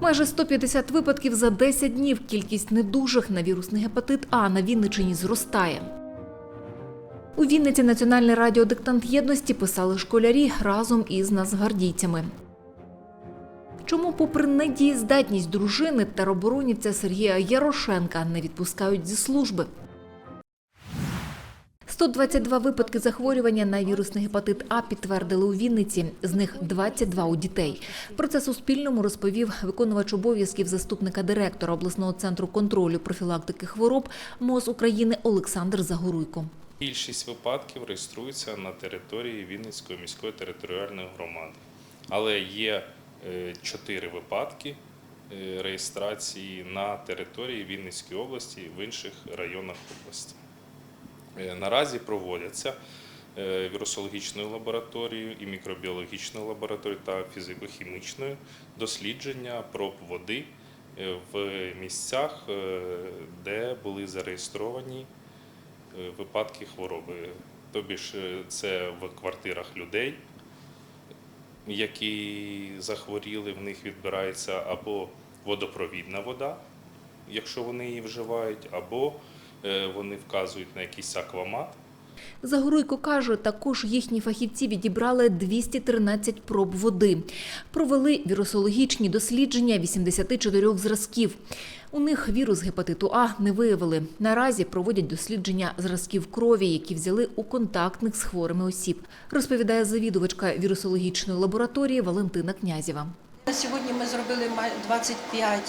Майже 150 випадків за 10 днів. Кількість недужих на вірусний гепатит А на Вінничині зростає. У Вінниці національний радіодиктант єдності писали школярі разом із нацгвардійцями. Чому, попри недієздатність дружини тероборонівця Сергія Ярошенка не відпускають зі служби? 122 випадки захворювання на вірусний гепатит А підтвердили у Вінниці. З них 22 у дітей. Про це Суспільному розповів виконувач обов'язків заступника директора обласного центру контролю профілактики хвороб МОЗ України Олександр Загоруйко. Більшість випадків реєструється на території Вінницької міської територіальної громади, але є е, чотири випадки е, реєстрації на території Вінницької області в інших районах області. Е, Наразі проводяться е, вірусологічною лабораторією і мікробіологічною лабораторією та фізико-хімічною дослідження проб води е, в місцях, де були зареєстровані випадки хвороби. Тобі ж це в квартирах людей, які захворіли, в них відбирається або водопровідна вода, якщо вони її вживають, або вони вказують на якийсь аквамат. Загоруйко каже, також їхні фахівці відібрали 213 проб води. Провели вірусологічні дослідження 84 зразків. У них вірус гепатиту А не виявили. Наразі проводять дослідження зразків крові, які взяли у контактних з хворими осіб, розповідає завідувачка вірусологічної лабораторії Валентина Князєва. На Сьогодні ми зробили май- 25 е,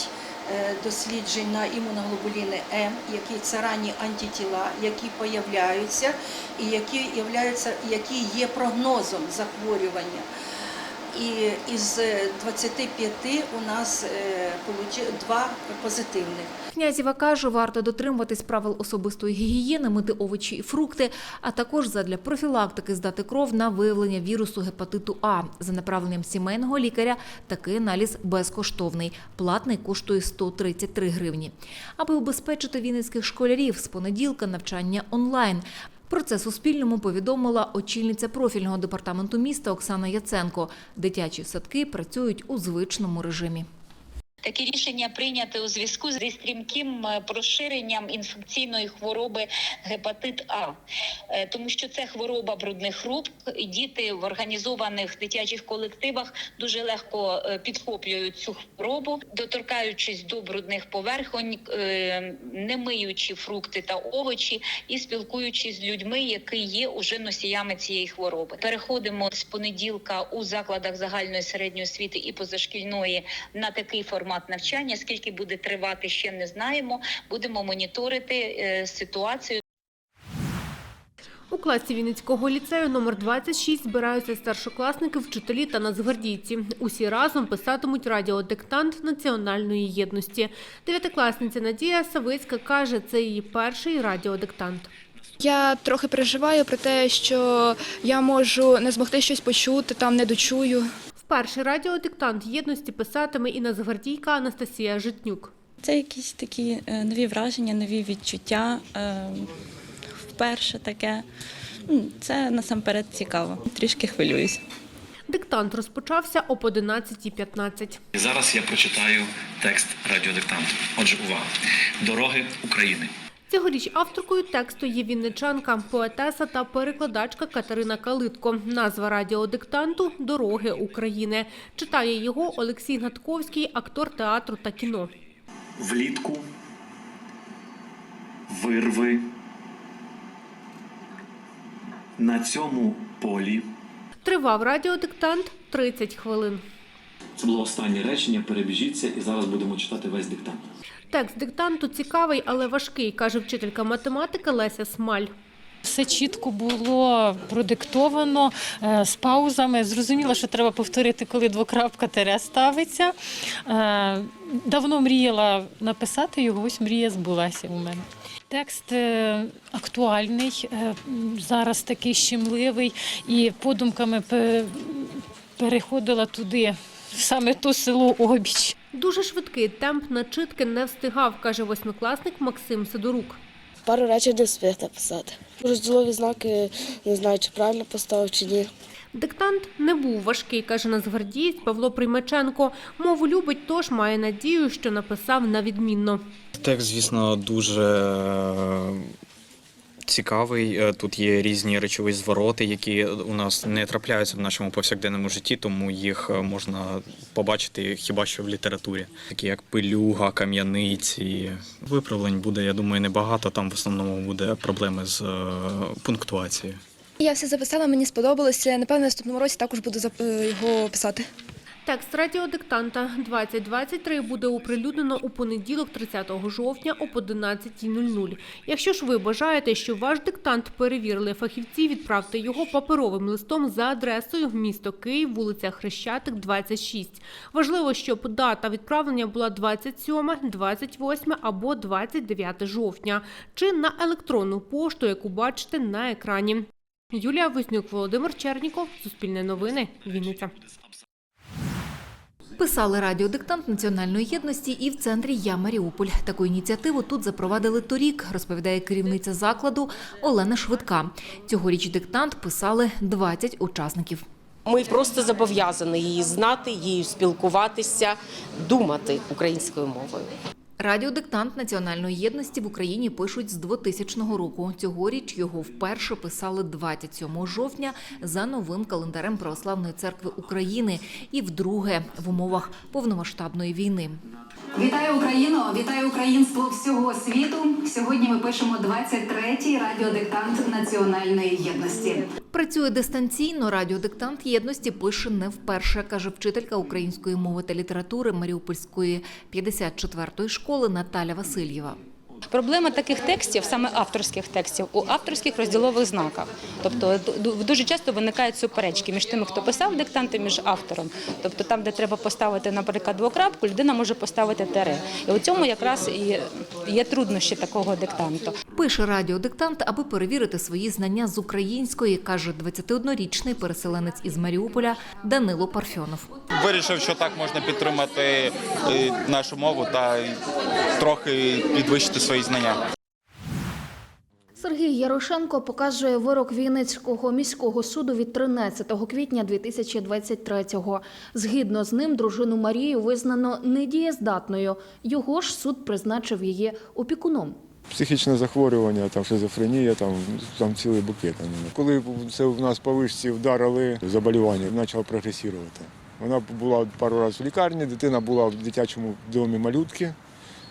досліджень на імуноглобуліни М, які це ранні антитіла, які появляються і які є прогнозом захворювання. І із е, 25 у нас е, два позитивних. Князєва каже, варто дотримуватись правил особистої гігієни, мити овочі і фрукти, а також задля профілактики здати кров на виявлення вірусу гепатиту А. За направленням сімейного лікаря такий аналіз безкоштовний. Платний коштує 133 гривні. Аби убезпечити вінницьких школярів з понеділка навчання онлайн. Про це Суспільному повідомила очільниця профільного департаменту міста Оксана Яценко. Дитячі садки працюють у звичному режимі. Таке рішення прийняте у зв'язку зі стрімким е, поширенням інфекційної хвороби гепатит А, Е, тому що це хвороба брудних рук. Діти в організованих дитячих колективах дуже легко е, підхоплюють цю хворобу, доторкаючись до брудних поверхонь, не миючи фрукти та овочі і спілкуючись з людьми, які є уже носіями цієї хвороби. Переходимо з понеділка у закладах загальної середньої освіти і позашкільної на такий формат навчання. Скільки буде тривати, ще не знаємо. Будемо моніторити е, ситуацію. У класі Вінницького ліцею номер 26 збираються старшокласники, вчителі та нацгвардійці. Усі разом писатимуть радіодиктант національної єдності. Дев'ятикласниця Надія Савицька каже, це її перший радіодиктант. Я трохи переживаю про те, що я можу не змогти щось почути, там не дочую. Вперше радіодиктант єдності писатиме і нацгвардійка Анастасія Житнюк. Це якісь такі е, нові враження, нові відчуття. е, Вперше таке. Це насамперед цікаво. Трішки хвилююсь. Диктант розпочався об 11.15. Зараз я прочитаю текст радіодиктанту. Отже, увага. Дороги України. Цьогоріч авторкою тексту є вінничанка, поетеса та перекладачка Катерина Калитко. Назва радіодиктанту Дороги України. Читає його Олексій Гнатковський, актор театру та кіно. Влітку. Вирви. На цьому полі. Тривав радіодиктант 30 хвилин. Це було останнє речення. Перебіжіться, і зараз будемо читати весь диктант. Текст диктанту цікавий, але важкий, каже вчителька математики Леся Смаль. Все чітко було продиктовано е, з паузами. Зрозуміло, що треба повторити, коли двокрапка тере ставиться. Е, Давно мріяла написати його, ось мрія збулася у мене. Текст е, актуальний, зараз такий щемливий, і подумками переходила туди, саме то село Обіч. Дуже швидкий темп начитки не встигав, каже восьмикласник Максим Сидорук. Пару речень не встиг написати. Розділові знаки не знаю, чи правильно поставив, чи ні. Диктант не був важкий, каже нацгвардієць Павло Приймаченко. Мову любить, тож має надію, що написав на відмінно. Текст, звісно, дуже цікавий. Е, Тут є різні речові звороти, які у нас не трапляються в нашому повсякденному житті, тому їх е, можна побачити хіба що в літературі, такі як пилюга, кам'яниці. Виправлень буде, я думаю, небагато. Там в основному буде проблеми з е, пунктуацією. Я все записала, мені сподобалося. Напевно, наступному році також буду його писати. Текст радіодиктанта 2023 буде оприлюднено у понеділок, 30 жовтня об 11.00. Якщо ж ви бажаєте, щоб ваш диктант перевірили фахівці, відправте його паперовим листом за адресою місто Київ, вулиця Хрещатик, 26. Важливо, щоб дата відправлення була 27, 28 або 29 жовтня, чи на електронну пошту, яку бачите на екрані. Юлія Вознюк, Володимир Черніков, Суспільне новини, Вінниця. Писали радіодиктант національної єдності і в центрі Я Маріуполь. Таку ініціативу тут запровадили торік, розповідає керівниця закладу Олена Швидка. Цьогоріч диктант писали 20 учасників. Ми просто зобов'язані її знати, її спілкуватися, думати українською мовою. Радіодиктант національної єдності в Україні пишуть з 2000 року. Цьогоріч його вперше писали 27 жовтня за новим календарем Православної церкви України і вдруге в умовах повномасштабної війни. Вітаю Україну! Вітаю українство всього світу. Сьогодні ми пишемо 23-й радіодиктант національної єдності. Працює дистанційно. Радіодиктант єдності пише не вперше, каже вчителька української мови та літератури Маріупольської 54-ї школи Наталя Васильєва. Проблема таких текстів, саме авторських текстів, у авторських розділових знаках. Тобто ду- дуже часто виникають суперечки між тими, хто писав диктант, і між автором. Тобто там, де треба поставити, наприклад, двокрапку, людина може поставити тере. І у цьому якраз і є труднощі такого диктанту. Пише радіодиктант, аби перевірити свої знання з української, каже 21-річний переселенець із Маріуполя Данило Парфьонов. Вирішив, що так можна підтримати е, нашу мову та трохи підвищити свої знання. Сергій Ярошенко показує вирок Вінницького міського суду від 13 квітня 2023-го. Згідно з ним, дружину Марію визнано недієздатною. Його ж суд призначив її опікуном. Психічне захворювання, там шизофренія, там, там цілий букет. Коли це в нас по вишці вдарили, заболівання почало прогресувати. Вона була пару разів в лікарні, дитина була в дитячому домі малютки,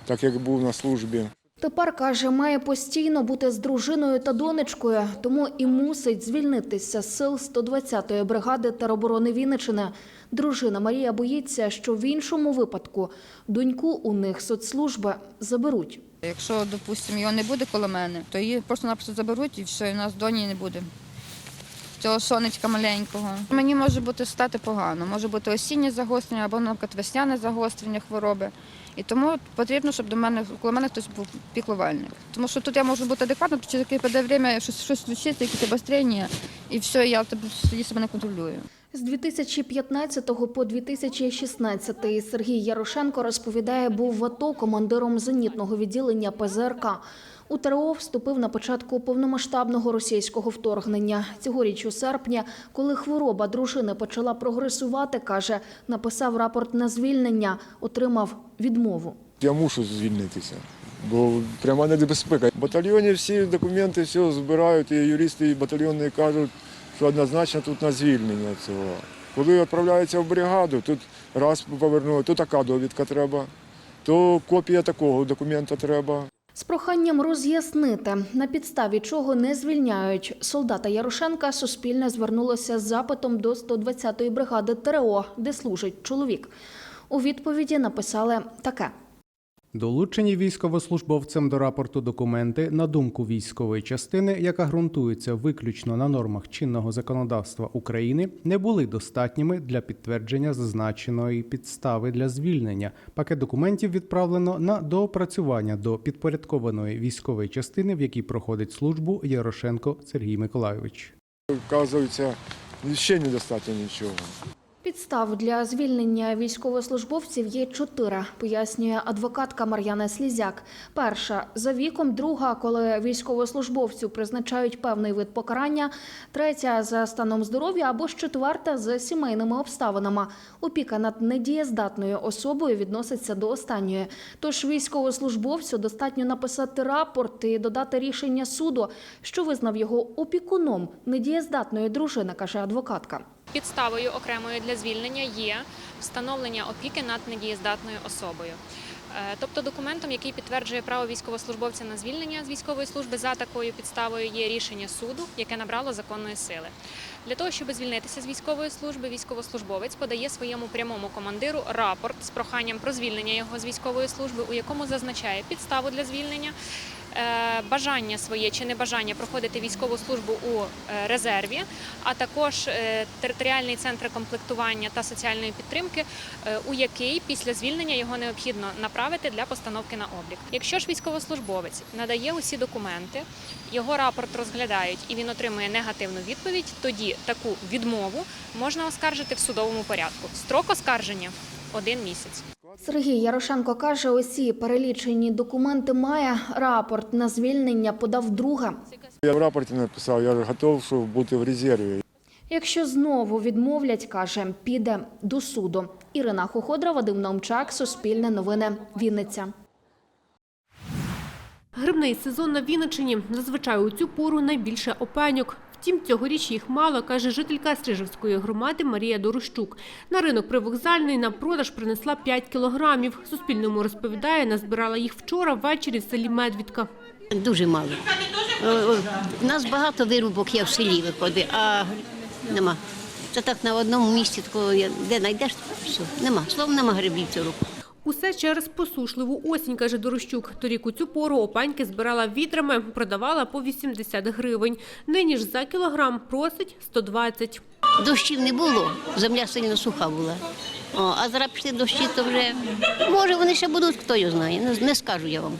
так як був на службі. Тепер каже, має постійно бути з дружиною та донечкою, тому і мусить звільнитися з сил 120-ї бригади тероборони Вінничини. Дружина Марія боїться, що в іншому випадку доньку у них соцслужби заберуть. Якщо, допустимо, його не буде коло мене, то її просто-напросто заберуть і все, і в нас доні не буде. Цього сонечка маленького. Мені може бути стати погано, може бути осіннє загострення або, наприклад, весняне загострення хвороби. І тому потрібно, щоб до мене коло мене хтось був піклувальник. Тому що тут я можу бути адекватно, через таке піде время, щось, щось случиться, якісь обострення, і все, я тоді себе не контролюю. З 2015 по 2016 Сергій Ярошенко розповідає, був в АТО командиром зенітного відділення ПЗРК. У ТРО вступив на початку повномасштабного російського вторгнення. Цьогоріч у серпні, коли хвороба дружини почала прогресувати, каже, написав рапорт на звільнення, отримав відмову. Я мушу звільнитися, бо пряма небезпека. В батальйоні всі документи все збирають, і юристи і батальйони кажуть, що однозначно тут на звільнення цього. Коли відправляються в бригаду, тут раз повернули, то така довідка треба, то копія такого документа треба. З проханням роз'яснити, на підставі чого не звільняють солдата Ярошенка, Суспільне звернулося з запитом до 120-ї бригади ТРО, де служить чоловік. У відповіді написали таке. Долучені військовослужбовцем до рапорту документи, на думку військової частини, яка ґрунтується виключно на нормах чинного законодавства України, не були достатніми для підтвердження зазначеної підстави для звільнення. Пакет документів відправлено на доопрацювання до підпорядкованої військової частини, в якій проходить службу Ярошенко Сергій Миколайович. Вказується, ще недостатньо нічого. Підстав для звільнення військовослужбовців є чотири, пояснює адвокатка Мар'яна Слізяк. Перша за віком, друга, коли військовослужбовцю призначають певний вид покарання, третя за станом здоров'я або ж четверта за сімейними обставинами. Опіка над недієздатною особою відноситься до останньої. Тож військовослужбовцю достатньо написати рапорт і додати рішення суду, що визнав його опікуном недієздатної дружини, каже адвокатка. Підставою окремою для звільнення є встановлення опіки над недієздатною особою. Е, Тобто документом, який підтверджує право військовослужбовця на звільнення з військової служби за такою підставою є рішення суду, яке набрало законної сили. Для того, щоб звільнитися з військової служби, військовослужбовець подає своєму прямому командиру рапорт з проханням про звільнення його з військової служби, у якому зазначає підставу для звільнення, е, бажання своє чи небажання проходити військову службу у е, резерві, а також територіальний центр комплектування та соціальної підтримки, у який після звільнення його необхідно направити для постановки на облік. Якщо ж військовослужбовець надає усі документи, його рапорт розглядають і він отримує негативну відповідь, тоді таку відмову можна оскаржити в судовому порядку. Строк оскарження один місяць. Сергій Ярошенко каже, усі перелічені документи має. Рапорт на звільнення подав друге. Я в рапорті написав, я готов щоб бути в резерві. Якщо знову відмовлять, каже, піде до суду. Ірина Хоходра, Вадим Наумчак, Суспільне новини, Вінниця. Грибний сезон на Вінниччині зазвичай у цю пору найбільше опеньок. Втім, цьогоріч їх мало, каже жителька Стрижевської громади Марія Дорощук. На ринок привокзальний на продаж принесла 5 кілограмів. Суспільному розповідає, назбирала їх вчора ввечері в селі Медвідка. Дуже мало. У нас багато вирубок є в селі виходить, а нема. Це так на одному місці, такого, де знайдеш, все, нема. Словом, нема грибів цього року. Усе через посушливу осінь, каже Дорощук. Торік у цю пору опаньки збирала відрами, продавала по 80 гривень. Нині ж за кілограм просить 120. Дощів не було, земля сильно суха була. О, а зараз пішли дощі, то вже може вони ще будуть, хто його знає. Не, не скажу я вам.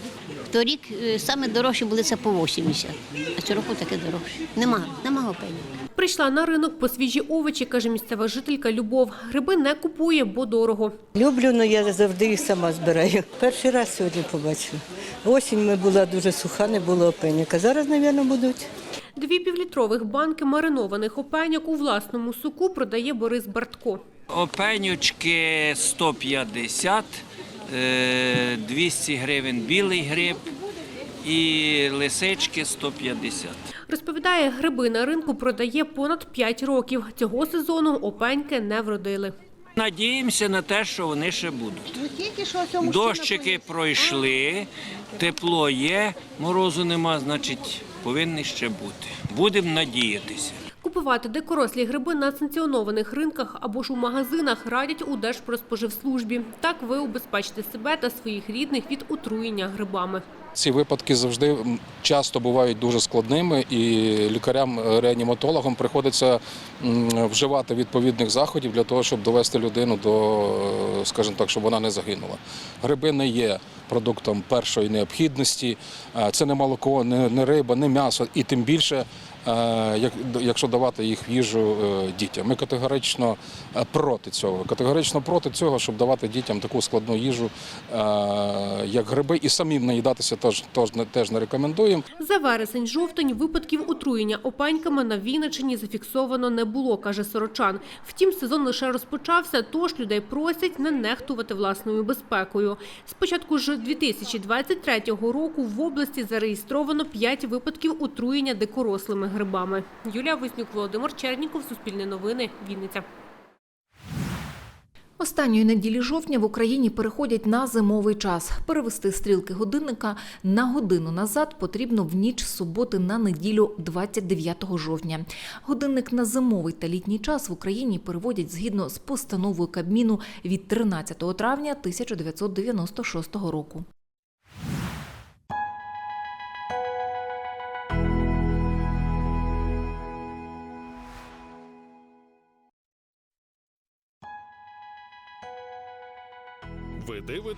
Торік е, саме дорожчі були це по 80, а цього року таке дорожче. Нема, нема опеньок. Прийшла на ринок по свіжі овочі, каже місцева жителька Любов. Гриби не купує, бо дорого. Люблю, але я завжди їх сама збираю. Перший раз сьогодні побачила. Осінь ми була дуже суха, не було опеньок. А зараз, мабуть, будуть. Дві півлітрових банки маринованих опеньок у власному суку продає Борис Бартко. Опенючки 150, е, 200 гривень білий гриб і лисички 150. Розповідає, гриби на ринку продає понад 5 років. Цього сезону опеньки не вродили. Надіємося на те, що вони ще будуть. Дощики пройшли, тепло є, морозу нема, значить повинні ще бути. Будемо надіятися. Купувати дикорослі гриби на санкціонованих ринках або ж у магазинах радять у Держпродспоживслужбі. Так ви убезпечите себе та своїх рідних від отруєння грибами. Ці випадки завжди часто бувають дуже складними, і лікарям-реаніматологам приходиться вживати відповідних заходів для того, щоб довести людину до, е, скажімо так, щоб вона не загинула. Гриби не є продуктом першої необхідності. Е, Це не молоко, не риба, не м'ясо, і тим більше. Е, як- Якщо давати їх їжу е, дітям, ми категорично е, проти цього. Категорично проти цього, щоб давати дітям таку складну їжу, як гриби, і самим наїдатися теж, теж, не- рекомендуємо. За вересень-жовтень випадків отруєння опаньками на Вінниччині зафіксовано не було, каже Сорочан. Втім, сезон лише розпочався, тож людей просять не нехтувати власною безпекою. З початку ж 2023 року в області зареєстровано 5 випадків отруєння дикорослими грибами. Юлія Вознюк, Володимир Черніков, Суспільне новини, Вінниця. Останньої неділі жовтня в Україні переходять на зимовий час. Перевести стрілки годинника на годину назад потрібно в ніч суботи на неділю 29 жовтня. Годинник на зимовий та літній час в Україні переводять згідно з постановою Кабміну від 13 травня 1996 року.